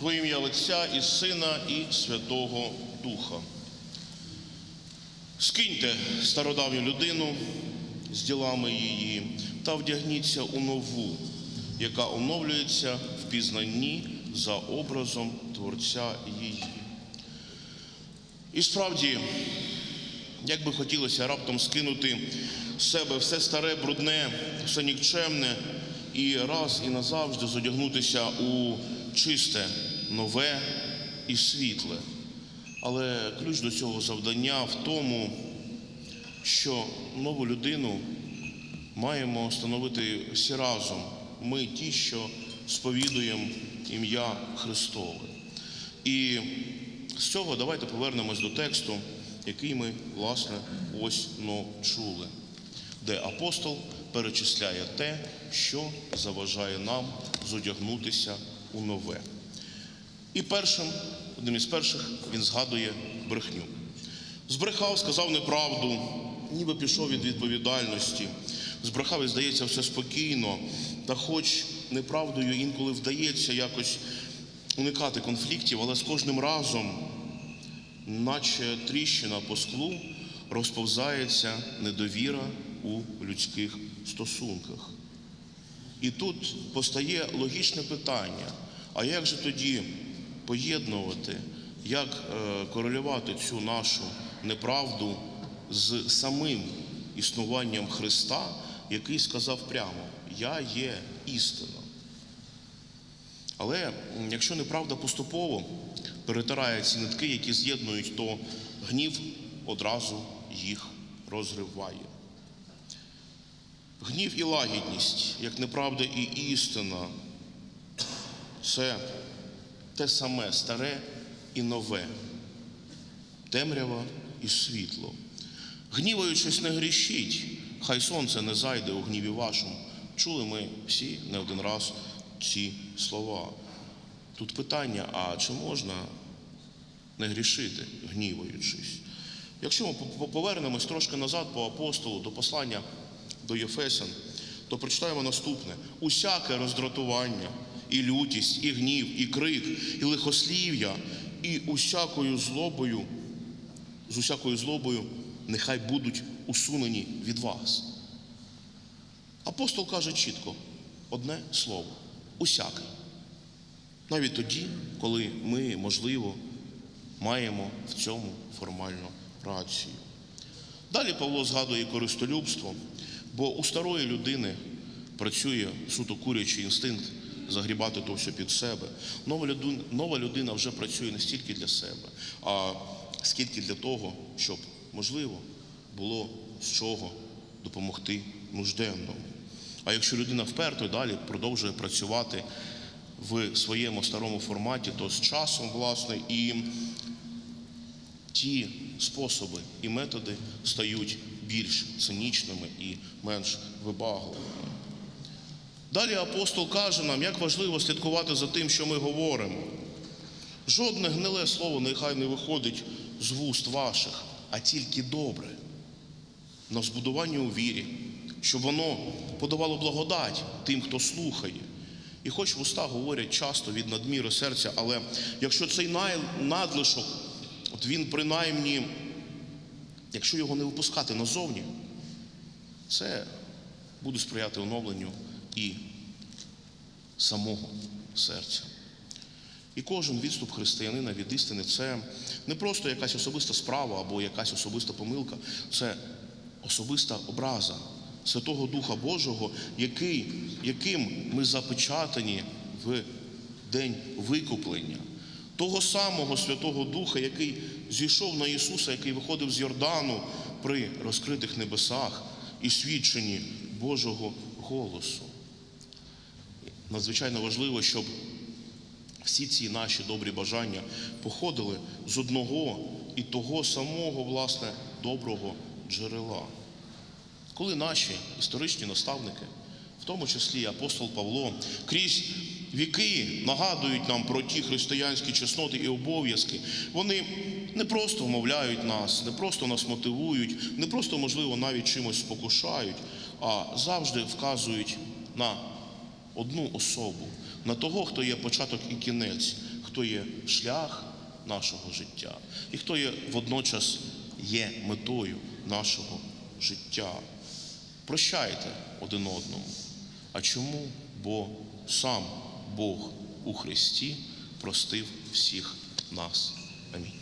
Во ім'я Отця і Сина, і Святого Духа. Скиньте стародавню людину з ділами її та вдягніться у нову, яка оновлюється в пізнанні за образом Творця її. І справді, як би хотілося раптом скинути з себе все старе, брудне, все нікчемне і раз і назавжди зодягнутися у чисте, нове і світле. Але ключ до цього завдання в тому, що нову людину маємо встановити всі разом. Ми ті, що сповідуємо ім'я Христове. І з цього давайте повернемось до тексту, який ми, власне, ось ну, чули, де апостол перечисляє те, що заважає нам зодягнутися у нове. І першим, одним із перших, він згадує брехню. Збрехав, сказав неправду, ніби пішов від відповідальності. Збрехав і здається все спокійно, та хоч неправдою інколи вдається якось уникати конфліктів, але з кожним разом, наче тріщина по склу, розповзається недовіра у людських стосунках. І тут постає логічне питання: а як же тоді поєднувати, як е, корелювати цю нашу неправду з самим існуванням Христа, який сказав прямо: Я є істина. Але якщо неправда поступово перетирає ці нитки, які з'єднують, то гнів одразу їх розриває. Гнів і лагідність, як неправда і істина, це те саме старе і нове, темрява і світло. Гніваючись, не грішіть, хай сонце не зайде у гніві вашому. Чули ми всі не один раз ці слова. Тут питання: а чи можна не грішити, гніваючись? Якщо ми повернемось трошки назад по апостолу до послання до Єфесян, то прочитаємо наступне: усяке роздратування, і лютість, і гнів, і крик, і лихослів'я, і усякою злобою, з усякою злобою нехай будуть усунені від вас. Апостол каже чітко одне слово усяке. Навіть тоді, коли ми, можливо, маємо в цьому формальну рацію. Далі Павло згадує користолюбство, бо у старої людини працює суто курячий інстинкт загрібати то все під себе. Нова людина, нова людина вже працює не стільки для себе, а скільки для того, щоб, можливо, було з чого допомогти нужденному. А якщо людина вперто далі продовжує працювати в своєму старому форматі, то з часом, власне, і ті способи і методи стають більш цинічними і менш вибагливими. Далі апостол каже нам, як важливо слідкувати за тим, що ми говоримо. Жодне гниле слово нехай не виходить з вуст ваших, а тільки добре на збудування у вірі, щоб воно подавало благодать тим, хто слухає. І хоч вуста говорять часто від надміри серця, але якщо цей надлишок, от він принаймні, якщо його не випускати назовні, це буде сприяти оновленню і самого серця. І кожен відступ християнина від істини це не просто якась особиста справа або якась особиста помилка, це особиста образа Святого Духа Божого, який, яким ми запечатані в день викуплення. Того самого Святого Духа, який зійшов на Ісуса, який виходив з Йордану при розкритих небесах і свідченні Божого голосу. Надзвичайно важливо, щоб всі ці наші добрі бажання походили з одного і того самого, власне, доброго джерела. Коли наші історичні наставники, в тому числі апостол Павло, крізь віки нагадують нам про ті християнські чесноти і обов'язки, вони не просто вмовляють нас, не просто нас мотивують, не просто, можливо, навіть чимось спокушають, а завжди вказують на одну особу, на того, хто є початок і кінець, хто є шлях нашого життя і хто є водночас є метою нашого життя. Прощайте один одному. А чому? Бо сам Бог у Христі простив всіх нас. Амінь.